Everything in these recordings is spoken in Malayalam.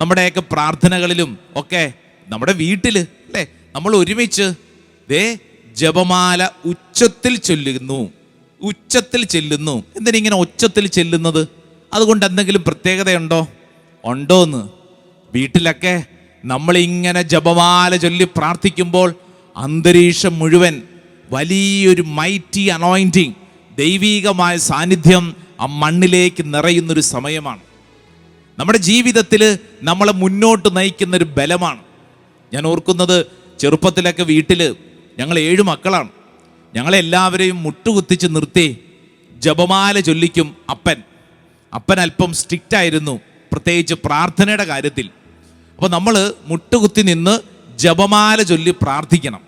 നമ്മുടെയൊക്കെ പ്രാർത്ഥനകളിലും ഒക്കെ നമ്മുടെ വീട്ടിൽ അല്ലേ? നമ്മൾ ഒരുമിച്ച് ദേ ജപമാല ഉച്ചത്തിൽ ചൊല്ലുന്നു. ഉച്ചത്തിൽ ചെല്ലുന്നു. എന്തിനിങ്ങനെ ഉച്ചത്തിൽ ചെല്ലുന്നത്? അതുകൊണ്ട് എന്തെങ്കിലും പ്രത്യേകതയുണ്ടോ? ഉണ്ടോന്ന്. വീട്ടിലൊക്കെ നമ്മളിങ്ങനെ ജപമാല ചൊല്ലി പ്രാർത്ഥിക്കുമ്പോൾ അന്തരീക്ഷം മുഴുവൻ വലിയൊരു മൈറ്റി അനോയിന്റിങ് ദൈവീകമായ സാന്നിധ്യം ആ മണ്ണിലേക്ക് നിറയുന്നൊരു സമയമാണ്. നമ്മുടെ ജീവിതത്തിൽ നമ്മളെ മുന്നോട്ട് നയിക്കുന്ന ഒരു ബലമാണ്. ഞാൻ ഓർക്കുന്നത് ചെറുപ്പത്തിലൊക്കെ വീട്ടിൽ ഞങ്ങൾ ഏഴ് മക്കളാണ്. ഞങ്ങളെല്ലാവരെയും മുട്ടുകുത്തിച്ച് നിർത്തി ജപമാല ചൊല്ലിക്കും അപ്പൻ. അപ്പൻ അല്പം സ്ട്രിക്റ്റ് ആയിരുന്നു പ്രത്യേകിച്ച് പ്രാർത്ഥനയുടെ കാര്യത്തിൽ. അപ്പോൾ നമ്മൾ മുട്ടുകുത്തി നിന്ന് ജപമാല ചൊല്ലി പ്രാർത്ഥിക്കണം.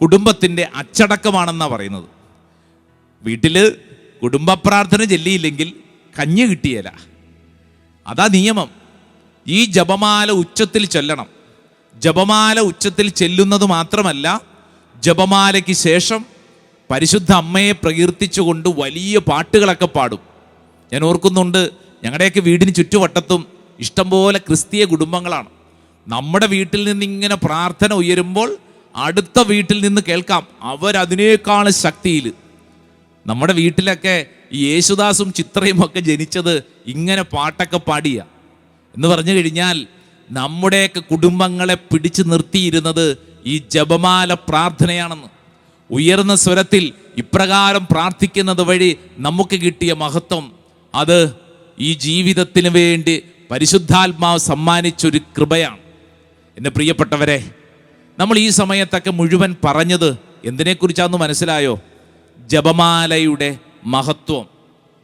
കുടുംബത്തിന്റെ അച്ചടക്കമാണെന്നാണ് പറയുന്നത്. വീട്ടിൽ കുടുംബ പ്രാർത്ഥന ചൊല്ലിയില്ലെങ്കിൽ കഞ്ഞി കിട്ടിയല്ല അതാ നിയമം. ഈ ജപമാല ഉച്ചത്തിൽ ചൊല്ലണം. ജപമാല ഉച്ചത്തിൽ ചെല്ലുന്നത് മാത്രമല്ല ജപമാലയ്ക്ക് ശേഷം പരിശുദ്ധ അമ്മയെ പ്രകീർത്തിച്ചുകൊണ്ട് വലിയ പാട്ടുകളൊക്കെ പാടും. ഞാൻ ഓർക്കുന്നുണ്ട് ഞങ്ങളുടെയൊക്കെ വീടിന് ചുറ്റുവട്ടത്തും ഇഷ്ടംപോലെ ക്രിസ്തീയ കുടുംബങ്ങളാണ്. നമ്മുടെ വീട്ടിൽ നിന്ന് ഇങ്ങനെ പ്രാർത്ഥന ഉയരുമ്പോൾ അടുത്ത വീട്ടിൽ നിന്ന് കേൾക്കാം അവരതിനേക്കാൾ ശക്തിയിൽ നമ്മുടെ വീട്ടിലൊക്കെ ഈ യേശുദാസും ചിത്രയും ഒക്കെ ജനിച്ചത് ഇങ്ങനെ പാട്ടൊക്കെ പാടിയ. എന്ന് പറഞ്ഞു കഴിഞ്ഞാൽ നമ്മുടെയൊക്കെ കുടുംബങ്ങളെ പിടിച്ചു നിർത്തിയിരുന്നത് ഈ ജപമാല പ്രാർത്ഥനയാണെന്ന്. ഉയർന്ന സ്വരത്തിൽ ഇപ്രകാരം പ്രാർത്ഥിക്കുന്നത് വഴി നമുക്ക് കിട്ടിയ മഹത്വം. അത് ഈ ജീവിതത്തിന് വേണ്ടി പരിശുദ്ധാത്മാവ് സമ്മാനിച്ചൊരു കൃപയാണ്. എന്റെ പ്രിയപ്പെട്ടവരെ നമ്മൾ ഈ സമയത്തൊക്കെ മുഴുവൻ പറഞ്ഞത് എന്തിനെക്കുറിച്ചാണെന്ന് മനസ്സിലായോ? ജപമാലയുടെ മഹത്വം.